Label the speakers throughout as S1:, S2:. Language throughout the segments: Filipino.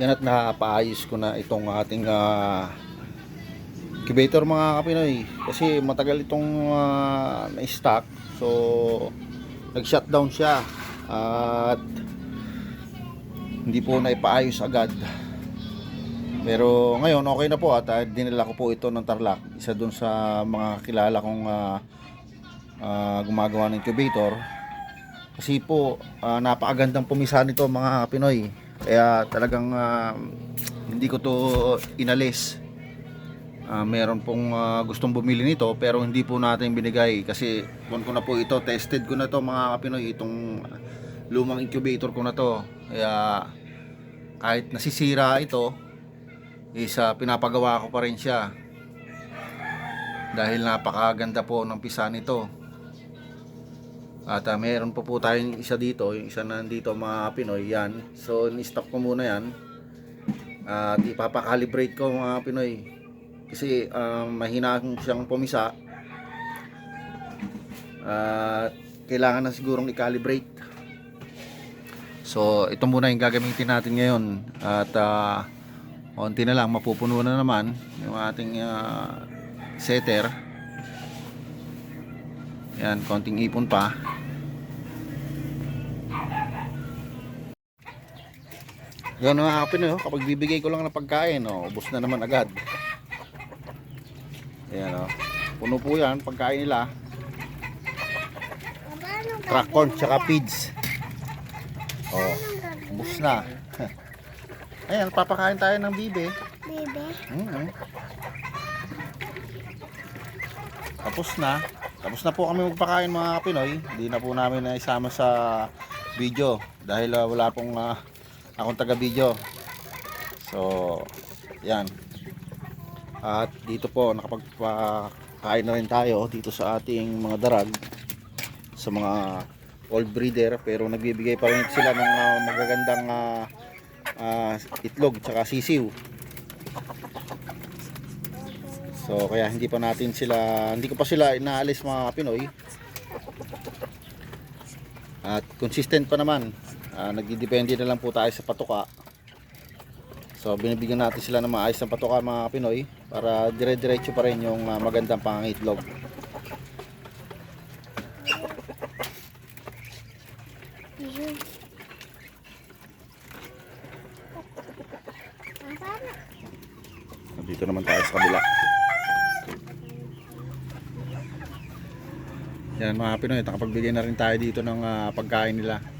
S1: Yan at napaayos ko na itong ating ah, incubator mga kapinoy. Kasi matagal itong ah, na-stock. So, nag-shutdown siya. At hindi po naipaayos agad. Pero ngayon okay na po at ah, dinala ko po ito ng Tarlac. Isa dun sa mga kilala kong ah, ah, gumagawa ng incubator. Kasi po ah, napakagandang pumisa nito mga Pinoy. Kaya talagang ah, hindi ko to inalis. Ah, meron pong ah, gustong bumili nito pero hindi po natin binigay kasi kung ko na po ito tested ko na to mga Pinoy itong lumang incubator ko na to. Kaya kahit nasisira ito isa pinapagawa ko pa rin siya dahil napakaganda po ng pisa nito at ah, meron po po tayong isa dito yung isa na nandito mga Pinoy yan. So ni-stop ko muna yan. At ipapakalibrate ko mga Pinoy. Kasi ah, mahina siyang pumisa. At kailangan na sigurong i-calibrate. So ito muna yung gagamitin natin ngayon. At ah, konti na lang mapupuno na naman yung ating ah, setter. Yan konting ipon pa yan mga kapin oh, kapag bibigay ko lang ng pagkain oh, ubos na naman agad yan oh. puno po yan pagkain nila crack corn tsaka feeds oh, ubos na ayan papakain tayo ng bibe
S2: Bebe.
S1: Mm-hmm. Tapos na. Tapos na po kami magpakain mga Pinoy. Hindi na po namin na isama sa video dahil ah, wala pong ah, akong taga-video. So, yan. At dito po nakapagpakain na rin tayo dito sa ating mga darag sa mga old breeder pero nagbibigay pa rin sila ng ah, magagandang ah, ah, itlog tsaka sisiw. So kaya hindi pa natin sila, hindi ko pa sila inaalis mga Pinoy. At consistent pa naman. Uh, nagdidepende na lang po tayo sa patuka. So binibigyan natin sila ng maayos na patuka mga Pinoy para dire-diretso pa rin yung ah, magandang pangangitlog. Dito naman tayo sa kabila. Yan mga Pinoy, nakapagbigay na rin tayo dito ng ah, pagkain nila.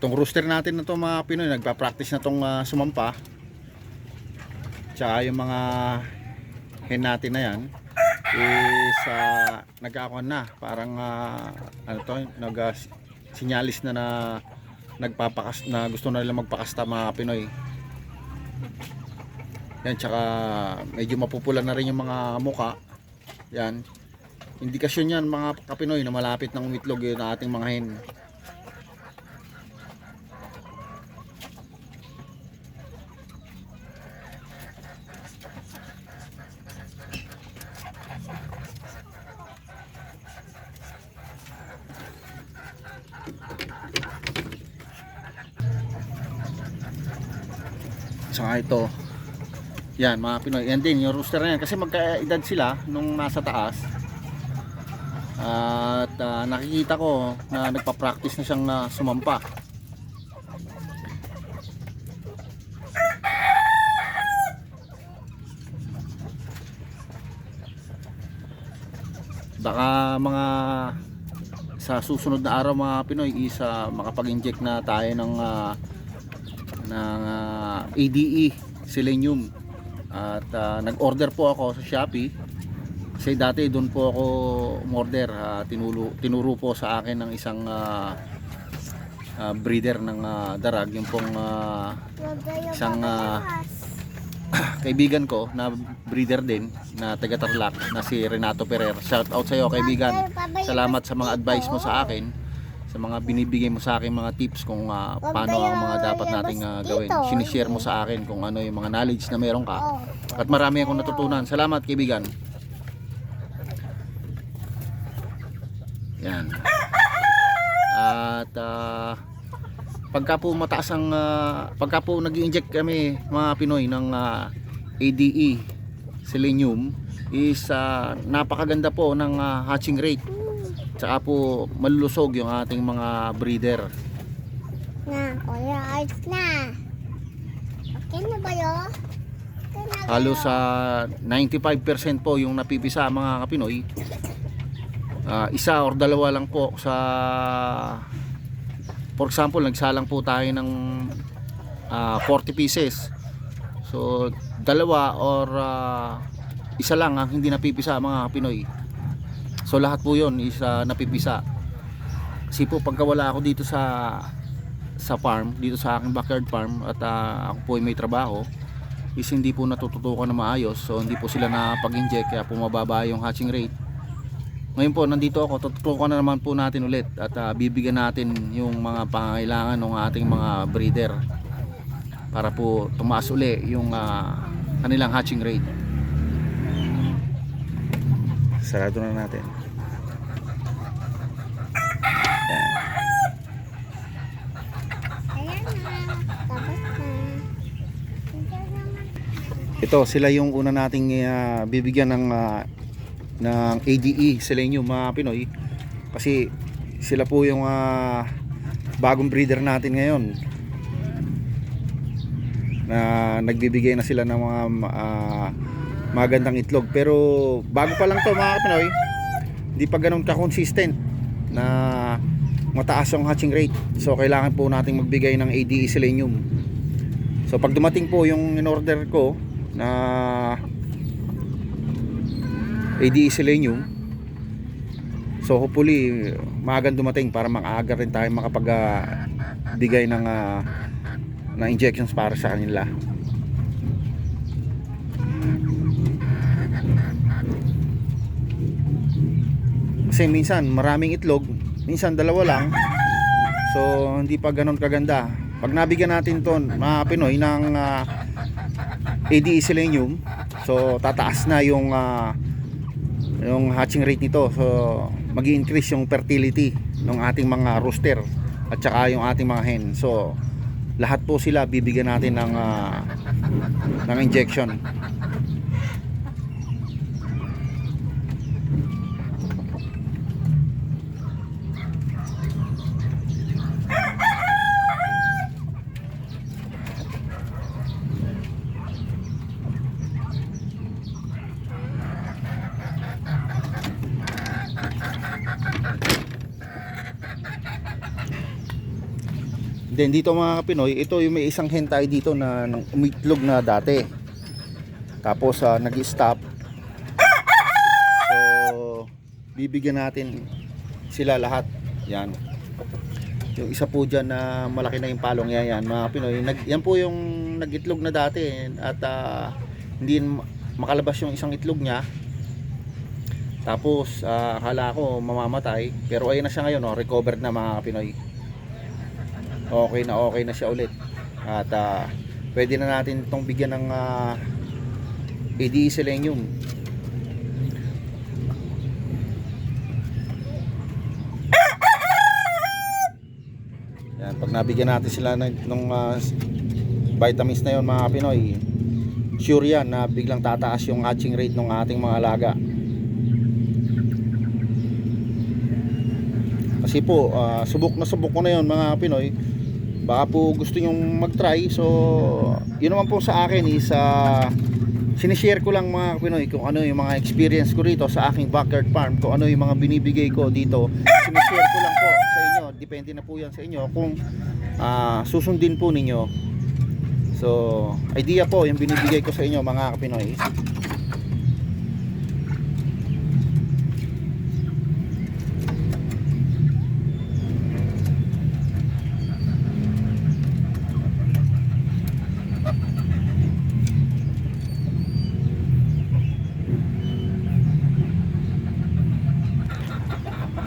S1: Itong rooster natin na to mga Pinoy, nagpa-practice na tong ah, sumampa. Tsaka yung mga hen natin na yan is uh, nagkakakuan na. Parang ah, ano to, nag ah, sinyalis na na nagpapakas na gusto na nila magpakasta mga Pinoy. Yan, tsaka medyo mapupula na rin yung mga muka. Yan. Indikasyon yan mga kapinoy na malapit ng umitlog yun ang ating mga hen. Saka ito, yan mga Pinoy. Yan din yung rooster na yan kasi magkaedad sila nung nasa taas. At ah, nakikita ko na nagpa-practice na siyang na sumampa. Baka mga sa susunod na araw mga Pinoy is ah, makapag-inject na tayo ng ah, ng ah, ADE selenium. At ah, nag-order po ako sa Shopee. Kasi dati doon po ako umorder ah, tinuro, tinuro po sa akin ng isang ah, ah, breeder ng ah, darag. Yung pong
S2: kayo
S1: Isang,
S2: babawas.
S1: kaibigan ko na breeder din na taga Tarlac na si Renato Ferrer shout out sa iyo kaibigan salamat sa mga advice mo sa akin sa mga binibigay mo sa akin mga tips kung ah, paano ang mga dapat nating ah, gawin. Sinishare mo sa akin kung ano yung mga knowledge na meron ka. At marami akong natutunan. Salamat kaibigan. Yan. At ah, pagka po mataas ang ah, pagka po nag-inject kami mga Pinoy ng ah, ADE selenium is ah, napakaganda po ng ah, hatching rate. Tsaka po malulusog yung ating mga breeder.
S2: Na, kuya, ayos na. Okay na ba yun? Okay na ba
S1: Halos sa 95% po yung napipisa mga Kapinoy. Ah, isa or dalawa lang po sa For example, nagsalang po tayo ng ah, 40 pieces. So, dalawa or ah, isa lang ang hindi napipisa mga Pinoy. So, lahat po yun is ah, napipisa. Kasi po, pagka wala ako dito sa sa farm, dito sa aking backyard farm at ah, ako po ay may trabaho, is hindi po natututukan na maayos. So, hindi po sila napag-inject kaya po mababa yung hatching rate. Ngayon po, nandito ako, tututukan na naman po natin ulit at ah, bibigyan natin yung mga pangangailangan ng ating mga breeder para po tumaas uli yung ah, kanilang hatching rate. Sarado na natin.
S2: Ayan na. Tapos na. Ayan naman.
S1: Ito, sila yung una nating ah, bibigyan ng ah, ng ADE Selenium mga Pinoy. Kasi sila po yung ah, bagong breeder natin ngayon. Na nagbibigay na sila ng mga ah, magandang itlog. Pero bago pa lang to mga Pinoy hindi pa ganun ka-consistent na mataas yung hatching rate. So kailangan po nating magbigay ng ADE Selenium so pag dumating po yung in-order ko na ADE Selenium so hopefully maagang dumating para makaaga rin tayo makapag ah, bigay ng ah, ng injections para sa kanila. Kasi minsan maraming itlog. Minsan dalawa lang. So hindi pa ganon kaganda. Pag nabigyan natin to mga Pinoy ng ah, ADE Selenium. So tataas na yung ah, yung hatching rate nito. So mag increase yung fertility ng ating mga rooster at saka yung ating mga hen. So lahat po sila bibigyan natin ng ah, ng injection Then dito mga Pinoy, ito yung may isang hen tayo dito na umitlog na dati. Tapos ah, nag-stop. So bibigyan natin sila lahat. Yan. Yung isa po dyan na malaki na yung palong yan, yan mga Pinoy. Nag, yan po yung nag-itlog na dati at ah, hindi ma- makalabas yung isang itlog niya. Tapos ah, akala ko mamamatay pero ayun na siya ngayon, oh, recovered na mga Pinoy okay na okay na siya ulit. At ah, pwede na natin itong bigyan ng uh, ADE Selenium yan, pag nabigyan natin sila ng, ng ah, vitamins na yon mga Pinoy sure yan na biglang tataas yung hatching rate ng ating mga alaga. Kasi po ah, subok na subok ko na yon mga Pinoy baka po gusto nyong mag-try. So yun naman po sa akin is uh, sinishare ko lang mga Pinoy kung ano yung mga experience ko rito sa aking backyard farm kung ano yung mga binibigay ko dito. Sinishare ko lang po sa inyo. Depende na po yan sa inyo kung ah, susundin po ninyo. So idea po yung binibigay ko sa inyo mga Pinoy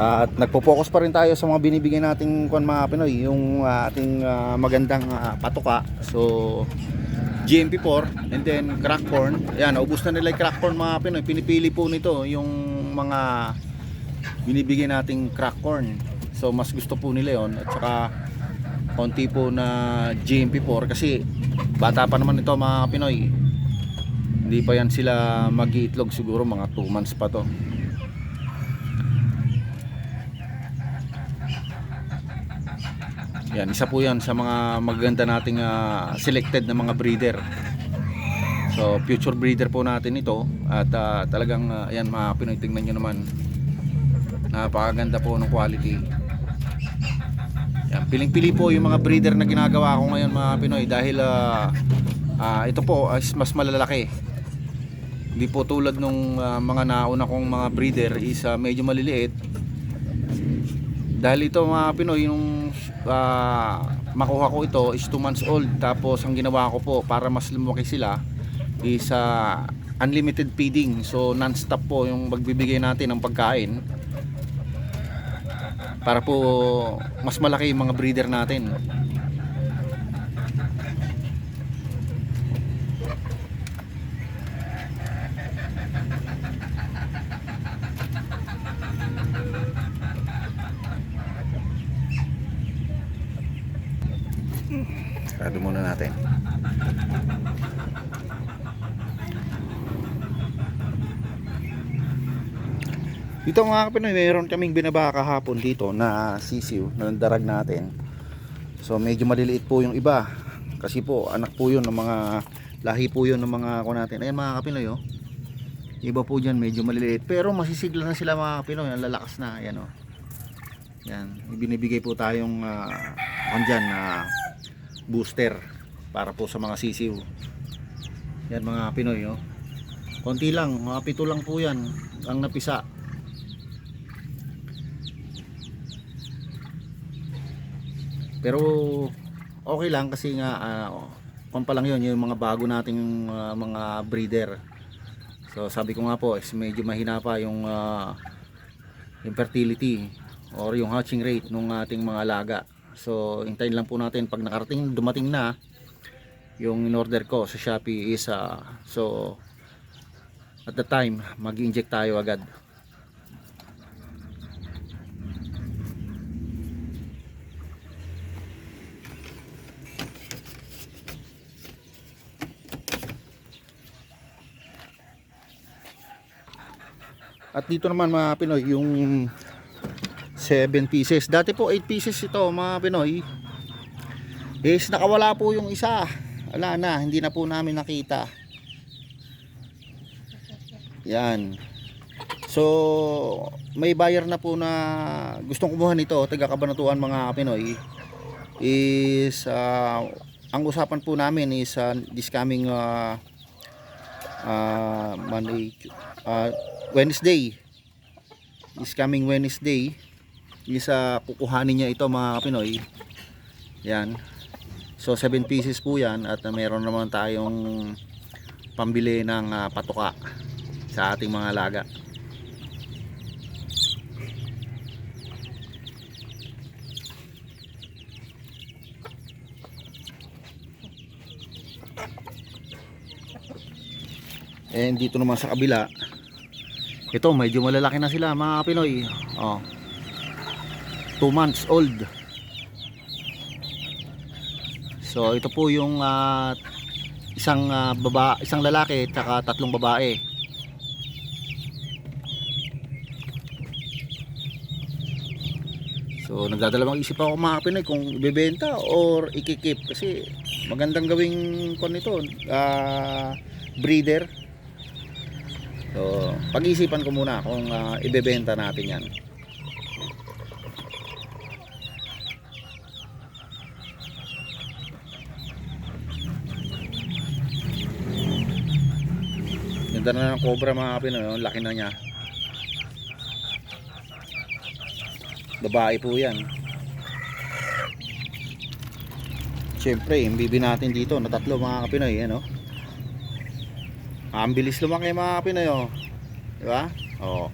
S1: At nagpo-focus pa rin tayo sa mga binibigay nating kwan mga Pinoy, yung ah, ating ah, magandang ah, patoka. So GMP4 and then crack corn. Ayan, naubos na nila yung crack corn mga Pinoy. Pinipili po nito yung mga binibigay nating crack corn. So mas gusto po nila yon at saka konti po na GMP4 kasi bata pa naman ito mga Pinoy hindi pa yan sila mag-iitlog siguro mga 2 months pa to yan isa po yan sa mga maganda nating ah, selected na mga breeder so future breeder po natin ito at ah, talagang ah, yan mga Pinoy tingnan nyo naman napakaganda po ng quality yan, piling-pili po yung mga breeder na ginagawa ko ngayon mga Pinoy dahil ah, ah, ito po is mas malalaki. Hindi po tulad nung ah, mga nauna kong mga breeder is ah, medyo maliliit. Dahil ito mga Pinoy yung ah, makuha ko ito is 2 months old. Tapos ang ginawa ko po para mas lumaki sila is ah, unlimited feeding. So non-stop po yung magbibigay natin ng pagkain para po mas malaki yung mga breeder natin Sarado muna natin Dito mga kapinoy, mayroon kaming binaba kahapon dito na sisiw na darag natin. So medyo maliliit po yung iba. Kasi po anak po yun ng mga lahi po yun ng mga ako natin. Ayan mga kapinoy oh. Iba po dyan medyo maliliit. Pero masisigla na sila mga kapinoy. Ang lalakas na. Ayan oh. Yan. Ibinibigay po tayong uh, andyan na booster para po sa mga sisiw. Yan mga Pinoy oh. Konti lang, mga pito lang po yan ang napisa. Pero okay lang kasi nga uh, kung pa lang yun yung mga bago nating ah, mga breeder. So sabi ko nga po is medyo mahina pa yung ah, yung or yung hatching rate ng ating mga alaga. So hintayin lang po natin pag nakarating dumating na yung in order ko sa Shopee is ah, so at the time mag-inject tayo agad. At dito naman mga Pinoy, yung 7 pieces. Dati po 8 pieces ito mga Pinoy. Is nakawala po yung isa. Wala na, hindi na po namin nakita. Yan. So, may buyer na po na gustong kumuha nito, taga Kabanatuan mga Pinoy. Is ah, ang usapan po namin is ah, this coming ah, ah, Monday, ah, Wednesday. Is coming Wednesday. Is uh, kukuhanin niya ito mga Pinoy. Yan. So 7 pieces po yan at uh, meron naman tayong pambili ng uh, patuka sa ating mga laga. And dito naman sa kabila ito medyo malalaki na sila mga Pinoy. Oh. 2 months old. So ito po yung ah, isang ah, baba isang lalaki at tatlong babae. So nagdadalawang isip ako mga Pinoy kung ibebenta or ikikip. Kasi magandang gawing kon nito ah, breeder So, pag-isipan ko muna kung uh, ibebenta natin yan. Ganda na ng cobra mga Pinoy, ang laki na niya. Babae po yan. Siyempre, bibi natin dito na tatlo mga Pinoy, ano? Ang bilis lumaki mga Pinoy oh. Di ba? Oh.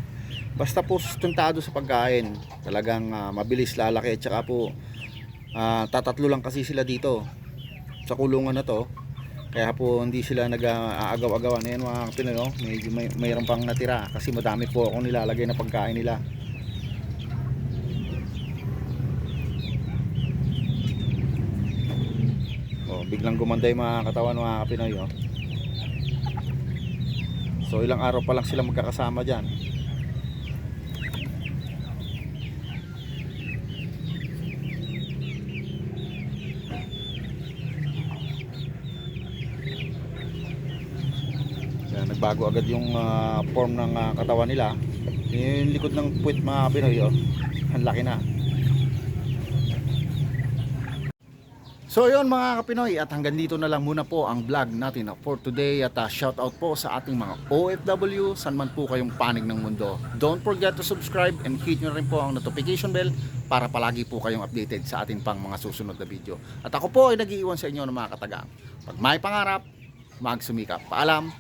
S1: Basta po sustentado sa pagkain. Talagang ah, mabilis lalaki at saka po ah, tatatlo lang kasi sila dito sa kulungan na to. Kaya po hindi sila nag-aagaw-agawan. Ayan mga Pinoy oh. Medyo may, mayroon pang natira kasi madami po akong nilalagay na pagkain nila. biglang gumanda yung mga katawan mga kapinoy oh. So ilang araw pa lang sila magkakasama dyan. Kaya nagbago agad yung ah, form ng ah, katawan nila. Yung likod ng puwit mga Pinoy, oh, ang laki na. So yun mga kapinoy at hanggang dito na lang muna po ang vlog natin for today at uh, shout out po sa ating mga OFW saan man po kayong panig ng mundo. Don't forget to subscribe and hit nyo rin po ang notification bell para palagi po kayong updated sa ating pang mga susunod na video. At ako po ay nag-iiwan sa inyo ng mga katagang. Pag may pangarap, magsumikap. Paalam,